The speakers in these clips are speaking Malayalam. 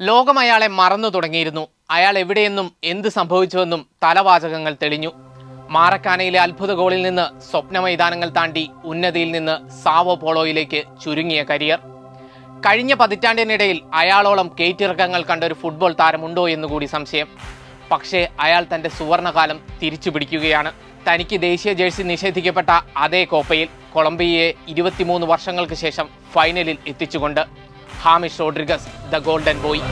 ലോകം അയാളെ മറന്നു തുടങ്ങിയിരുന്നു. അയാൾ എവിടെയെന്നും എന്ത് സംഭവിച്ചുവെന്നും തലവാചകങ്ങൾ തെളിഞ്ഞു. മാറക്കാനയിലെ അത്ഭുത ഗോളിൽ നിന്ന് സ്വപ്ന മൈതാനങ്ങൾ താണ്ടി ഉന്നതിയിൽ നിന്ന് സാവോ പോളോയിലേക്ക് ചുരുങ്ങിയ കരിയർ. കഴിഞ്ഞ പതിറ്റാണ്ടിനിടയിൽ അയാളോളം കേറ്റിറക്കങ്ങൾ കണ്ട ഒരു ഫുട്ബോൾ താരമുണ്ടോ എന്ന് കൂടി സംശയം. പക്ഷേ അയാൾ തന്റെ സുവർണകാലം തിരിച്ചു പിടിക്കുകയാണ്. തനിക്ക് ദേശീയ ജേഴ്സി നിഷേധിക്കപ്പെട്ട അതേ കോപ്പയിൽ കൊളംബിയയെ ഇരുപത്തിമൂന്ന് വർഷങ്ങൾക്ക് ശേഷം ഫൈനലിൽ എത്തിച്ചുകൊണ്ട് Hamish Rodriguez the golden boy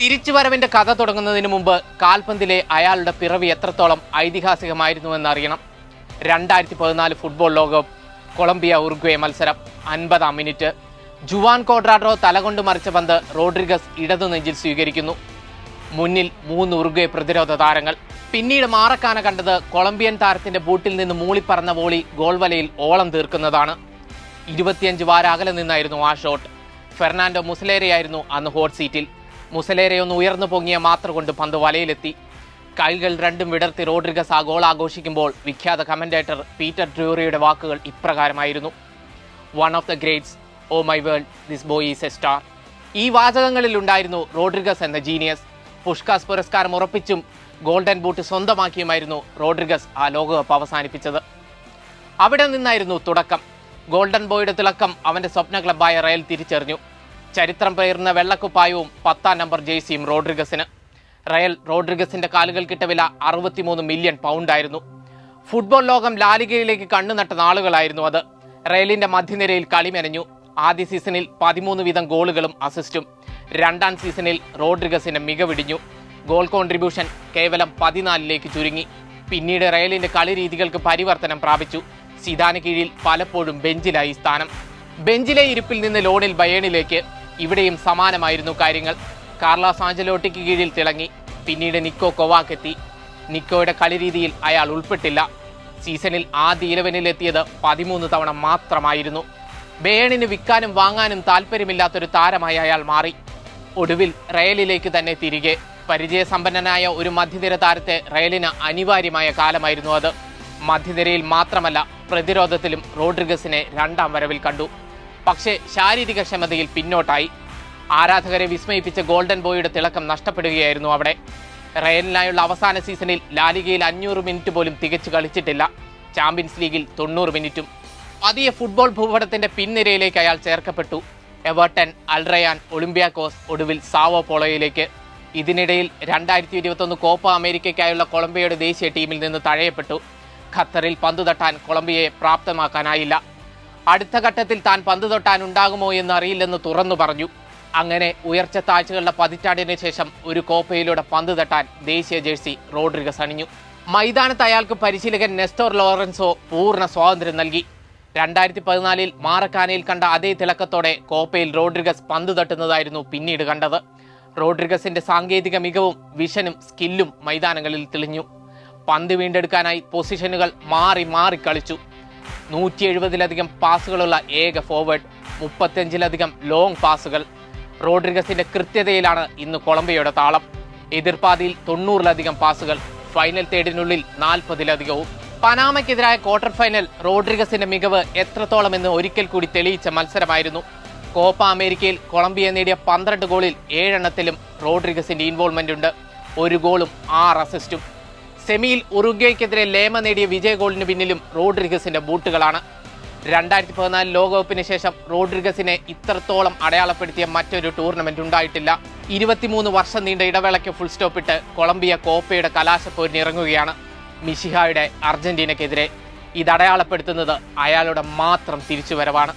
തിരിച്ചുവരവിന്റെ കഥ തുടങ്ങുന്നതിന് മുമ്പ് കാൽപന്തിലെ അയാളുടെ പിറവി എത്രത്തോളം ഐതിഹാസികമായിരുന്നുവെന്ന് അറിയണം രണ്ടായിരത്തി പതിനാല് ഫുട്ബോൾ ലോകകപ്പ് കൊളംബിയ ഉറുഗ്വേ മത്സരം അൻപതാം മിനിറ്റ്. ജുവാൻ കോഡ്രാഡ്രോ തലകൊണ്ട് മറിച്ച പന്ത് റോഡ്രിഗസ് ഇടതു നെഞ്ചിൽ സ്വീകരിക്കുന്നു. മുന്നിൽ മൂന്ന് ഉറുഗ്വേ പ്രതിരോധ താരങ്ങൾ. പിന്നീട് മാറക്കാന കണ്ടത് കൊളംബിയൻ താരത്തിന്റെ ബൂട്ടിൽ നിന്ന് മൂളിപ്പറന്ന വോളി ഗോൾവലയിൽ ഓളം തീർക്കുന്നതാണ്. ഇരുപത്തിയഞ്ച് വാര അകലെ നിന്നായിരുന്നു ആ ഷോട്ട്. ഫെർണാൻഡോ മുസലേരയായിരുന്നു അന്ന് ഹോട്ട് സീറ്റിൽ. മുസലേരയൊന്ന് ഉയർന്നു പൊങ്ങിയ മാത്ര കൊണ്ട് പന്ത് വലയിലെത്തി. കൈകൾ രണ്ടും വിടർത്തി റോഡ്രിഗസ് ആ ഗോൾ ആഘോഷിക്കുമ്പോൾ വിഖ്യാത കമന്റേറ്റർ പീറ്റർ ഡ്രൂറിയുടെ വാക്കുകൾ ഇപ്രകാരമായിരുന്നു. One of the greats oh my world this boy is a star ഈ വാചകങ്ങളിൽ ഉണ്ടായിരുന്നു റോഡ്രിഗസ് എന്ന ജീനിയസ് പുഷ്കാസ് പുരസ്കാരം ഉറപ്പിച്ചും ഗോൾഡൻ ബൂട്ട് സ്വന്തമാക്കിയുമായിരുന്നു റോഡ്രിഗസ് ആ ലോകകപ്പ് അവസാനിപ്പിച്ചത്. അവിടെ നിന്നായിരുന്നു തുടക്കം. ഗോൾഡൻ ബോയുടെ തിളക്കം അവന്റെ സ്വപ്ന ക്ലബ്ബായ റയൽ തിരിച്ചറിഞ്ഞു. ചരിത്രം പേർന്ന വെള്ളക്കുപ്പായവും പത്താം നമ്പർ ജേഴ്സിയും റോഡ്രിഗസിന്. റയൽ റോഡ്രിഗസിന്റെ കാലുകൾ കിട്ട വില അറുപത്തിമൂന്ന് മില്യൺ പൗണ്ടായിരുന്നു ഫുട്ബോൾ ലോകം ലാലികയിലേക്ക് കണ്ണു നട്ട നാളുകളായിരുന്നു അത്. റയലിന്റെ മധ്യനിരയിൽ കളി മെനഞ്ഞു. ആദ്യ സീസണിൽ പതിമൂന്ന് വീതം ഗോളുകളും അസിസ്റ്റും രണ്ടാം സീസണിൽ റോഡ്രിഗസിന് മികവിടിഞ്ഞു. ഗോൾ കോൺട്രിബ്യൂഷൻ കേവലം പതിനാലിലേക്ക് ചുരുങ്ങി. പിന്നീട് റയലിന്റെ കളി രീതികൾക്ക് പരിവർത്തനം പ്രാപിച്ചു. സിദാന് കീഴിൽ പലപ്പോഴും ബെഞ്ചിലായി സ്ഥാനം. ബെഞ്ചിലെ ഇരിപ്പിൽ നിന്ന് ലോണിൽ ബയേണിലേക്ക്. ഇവിടെയും സമാനമായിരുന്നു കാര്യങ്ങൾ. കാർലോസ് ആഞ്ചലോട്ടിക്ക് കീഴിൽ തിളങ്ങി. പിന്നീട് നിക്കോ കൊവാക്ക് എത്തി. നിക്കോയുടെ കളിരീതിയിൽ അയാൾ ഉൾപ്പെട്ടില്ല. സീസണിൽ ആദ്യ ഇലവനിൽ എത്തിയത് പതിമൂന്ന് തവണ മാത്രമായിരുന്നു. ബേണിന് വിൽക്കാനും വാങ്ങാനും താല്പര്യമില്ലാത്തൊരു താരമായി അയാൾ മാറി. ഒടുവിൽ റയലിലേക്ക് തന്നെ തിരികെ. പരിചയസമ്പന്നനായ ഒരു മധ്യനിര താരത്തെ റയലിന് അനിവാര്യമായ കാലമായിരുന്നു അത്. മധ്യനിരയിൽ മാത്രമല്ല പ്രതിരോധത്തിലും റോഡ്രിഗസിനെ രണ്ടാം വരവിൽ കണ്ടു. പക്ഷേ ശാരീരിക ക്ഷമതയിൽ പിന്നോട്ടായി. ആരാധകരെ വിസ്മയിപ്പിച്ച ഗോൾഡൻ ബോയുടെ തിളക്കം നഷ്ടപ്പെടുകയായിരുന്നു അവിടെ. റയലിനായുള്ള അവസാന സീസണിൽ ലാലിഗയിൽ അഞ്ഞൂറ് മിനിറ്റ് പോലും തികച്ചു കളിച്ചിട്ടില്ല. ചാമ്പ്യൻസ് ലീഗിൽ തൊണ്ണൂറ് മിനിറ്റും. പതിയെ ഫുട്ബോൾ ഭൂപടത്തിന്റെ പിൻനിരയിലേക്ക് അയാൾ ചേർക്കപ്പെട്ടു. എവർട്ടൺ അൽറയാൻ ഒളിമ്പ്യാക്കോസ് ഒടുവിൽ സാവോ പോളോയിലേക്ക്. ഇതിനിടയിൽ രണ്ടായിരത്തി ഇരുപത്തൊന്ന് കോപ്പ അമേരിക്കയ്ക്കായുള്ള കൊളംബിയയുടെ ദേശീയ ടീമിൽ നിന്ന് തഴയപ്പെട്ടു. ഖത്തറിൽ പന്തു തട്ടാൻ കൊളംബിയയെ പ്രാപ്തമാക്കാനായില്ല. അടുത്ത ഘട്ടത്തിൽ താൻ പന്ത് തൊട്ടാൻ ഉണ്ടാകുമോ എന്ന് അറിയില്ലെന്ന് തുറന്നു പറഞ്ഞു. അങ്ങനെ ഉയർച്ച താഴ്ചകളുടെ പതിറ്റാണ്ടിന് ശേഷം ഒരു കോപ്പയിലൂടെ പന്ത് തട്ടാൻ ദേശീയ ജേഴ്സി റോഡ്രിഗസ് അണിഞ്ഞു. മൈതാനത്ത് അയാൾക്ക് പരിശീലകൻ നെസ്റ്റോർ ലോറൻസോ പൂർണ സ്വാതന്ത്ര്യം നൽകി. രണ്ടായിരത്തി പതിനാലിൽ മാറക്കാനയിൽ കണ്ട അതേ തിളക്കത്തോടെ കോപ്പയിൽ റോഡ്രിഗസ് പന്ത് തട്ടുന്നതായിരുന്നു പിന്നീട് കണ്ടത്. റോഡ്രിഗസിന്റെ സാങ്കേതിക മികവും വിഷനും സ്കില്ലും മൈതാനങ്ങളിൽ തെളിഞ്ഞു. പന്ത് വീണ്ടെടുക്കാനായി പൊസിഷനുകൾ മാറി മാറി കളിച്ചു. നൂറ്റി എഴുപതിലധികം പാസുകളുള്ള ഏക ഫോർവേഡ് മുപ്പത്തഞ്ചിലധികം ലോങ് പാസുകൾ. റോഡ്രിഗസിന്റെ കൃത്യതയിലാണ് ഇന്ന് കൊളംബിയയുടെ താളം. എതിർപാതിയിൽ തൊണ്ണൂറിലധികം പാസുകൾ. ഫൈനൽ തേടിനുള്ളിൽ നാൽപ്പതിലധികവും. പനാമയ്ക്കെതിരായ ക്വാർട്ടർ ഫൈനൽ റോഡ്രിഗസിന്റെ മികവ് എത്രത്തോളം എന്ന് ഒരിക്കൽ കൂടി തെളിയിച്ച മത്സരമായിരുന്നു. കോപ്പ അമേരിക്കയിൽ കൊളംബിയ നേടിയ പന്ത്രണ്ട് ഗോളിൽ ഏഴെണ്ണത്തിലും റോഡ്രിഗസിന്റെ ഇൻവോൾവ്മെന്റ് ഉണ്ട് ഒരു ഗോളും ആറ് അസിസ്റ്റും. സെമിയിൽ ഉറുഗ്വയ്ക്കെതിരെ ലേമ നേടിയ വിജയ ഗോളിന് പിന്നിലും റോഡ്രിഗസിന്റെ ബൂട്ടുകളാണ്. രണ്ടായിരത്തി പതിനാല് ലോകകപ്പിന് ശേഷം റോഡ്രിഗസിനെ ഇത്രത്തോളം അടയാളപ്പെടുത്തിയ മറ്റൊരു ടൂർണമെന്റ് ഉണ്ടായിട്ടില്ല. ഇരുപത്തിമൂന്ന് വർഷം നീണ്ട ഇടവേളയ്ക്ക് ഫുൾ സ്റ്റോപ്പിട്ട് കൊളംബിയ കോപ്പയുടെ കലാശപ്പോരിനിറങ്ങുകയാണ് മിഷിഹായുടെ അർജന്റീനക്കെതിരെ ഇതടയാളപ്പെടുത്തുന്നത് അയാളുടെ മാത്രം തിരിച്ചുവരവാണ്.